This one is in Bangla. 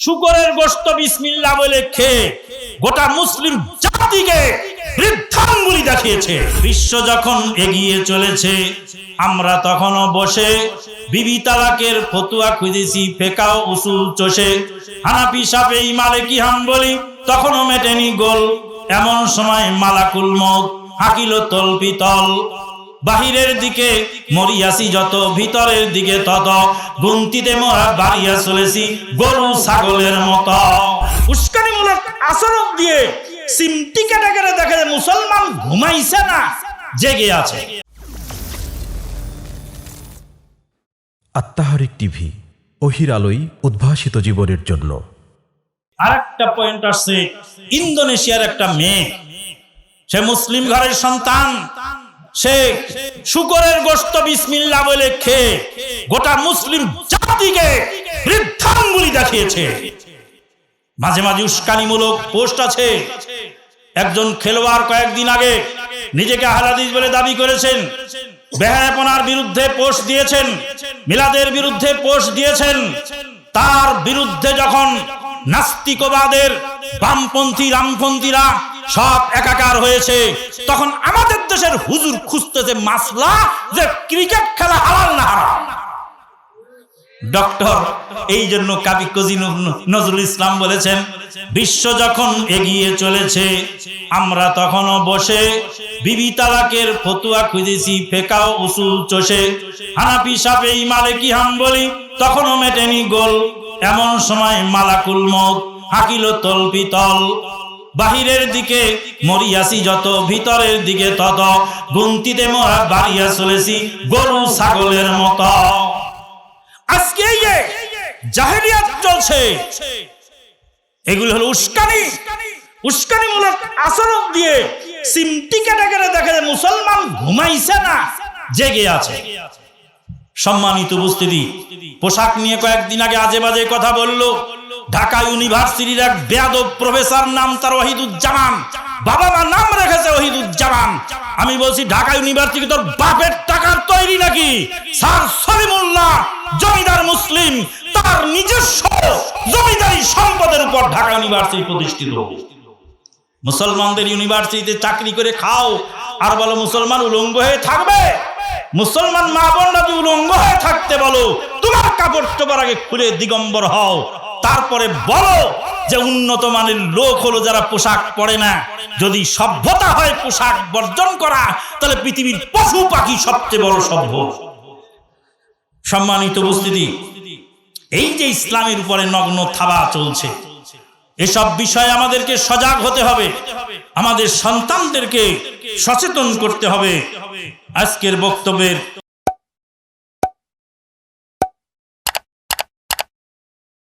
শুকরের গোস্ত বিসমিল্লা বলে খেয়ে গোটা মুসলিম জাতিকে বৃদ্ধাঙ্গুলি দেখিয়েছে। বিশ্ব যখন এগিয়ে চলেছে, আমরা তখনও বসে বিবি তালাকের ফতুয়া খুঁজেছি, ফেকাও উসুল চষে। হানাপি সাপে মালিকি হাম বলি তখনও মেটেনি গোল। এমন সময় মালাকুল মত হাকিল তল পিতল বাহিরের দিকে মরিয়াছি যত ভিতরের দিকে তত। গুনতিতে মোরা বাড়িয়া চলেছি গরু ছাগলের মতো। উস্কানিমূলক আচরণ দিয়ে সিমটি কেটে কেটে দেখে মুসলমান ঘুমাইছে না জেগে আছে। আত্মাহারিক টিভি অহির আলোই উদ্ভাসিত জীবনের জন্য। আর একটা পয়েন্ট আসছে ইন্দোনেশিয়ার একটা মেয়ে সে মুসলিম ঘরের সন্তান। সে শুকরের গোস্ত বিসমিল্লা বলে খেয়ে গোটা মুসলিম জাতিকে বৃদ্ধাঙ্গুলি দেখিয়েছে। মাঝে মাঝে উস্কানিমূলক পোস্ট আছে। একজন খেলোয়াড় কয়েকদিন আগে নিজেকে হারাদিস বলে দাবি করেছেন। বেহায়াপনার বিরুদ্ধে পোস্ট দিয়েছেন। মিলাদের বিরুদ্ধে পোস্ট দিয়েছেন। তার বিরুদ্ধে যখন নাস্তিকবাদের বামপন্থী, রামপন্থীরা সব একাকার হয়েছে। তখন আমাদের দেশের হুজুর খুঁজতেছে মাসলা, যে ক্রিকেট খেলা হালাল না হারাম? ডক্টর, এই জন্য কাবি কজি নজরুল ইসলাম বলেছেন, বিশ্ব যখন এগিয়ে চলেছে, আমরা তখনও বসে, বিবি তালাকের ফতুয়া খুঁজেছি, ফেকাও উসুল চষে। হানাপি সাপে মালিকি হাম বলি তখনও মেটেনি গোল। এমন সময় মালাকুল মত হাকিল তল বাহিরের দিকে, মরিয়াছি যত, ভিতরের দিকে তত, গুনতিতে মোরা বাড়িয়া চলেছি গরু ছাগলের মতো। আজকে জাহেলিয়াত চলছে, এগুলো হলো উস্কানি। উস্কানিমূলক আচরণ দিয়ে সিমটি কেটে কেটে দেখে যে মুসলমান ঘুমাইছে না, জেগে আছে। সম্মানিত উপস্থিতি, পোশাক নিয়ে কয়েকদিন আগে আজে বাজে কথা বলল। ঢাকা ইউনিভার্সিটির এক বেয়াদব প্রফেসর নাম তার ওহিদুজ্জামান। বাবা মা নাম রেখেছে ওহিদুজ্জামান। আমি বলছি, ঢাকা ইউনিভার্সিটি তোর বাপের টাকার তৈরি নাকি? স্যার সলিমুল্লাহ, জমিদার মুসলিম, তার নিজস্ব জমিদারি সম্পদের উপর ঢাকা ইউনিভার্সিটি প্রতিষ্ঠিত মুসলমানদের ইউনিভার্সিটিতে চাকরি করে খাও, আর বলো, মুসলমান উলঙ্গ হয়ে থাকবে? মুসলমান মা বোনরা উলঙ্গ হয়ে থাকতে বলো, তোমার কাপড় চোপড় আগে খুলে দিগম্বর হও। তারপরে বলো যে উন্নত মানের লোক হলো যারা পোশাক পরে না। যদি সভ্যতা হয় পোশাক বর্জন করা, তাহলে পৃথিবীর পশু পাখি সবচেয়ে বড় সভ্য। সম্মানিত উপস্থিতি, এই যে ইসলামের উপরে নগ্ন থাবা চলছে, এসব বিষয়ে আমাদেরকে সজাগ হতে হবে। আমাদের সন্তানদেরকে সচেতন করতে হবে। আজকের বক্তব্যের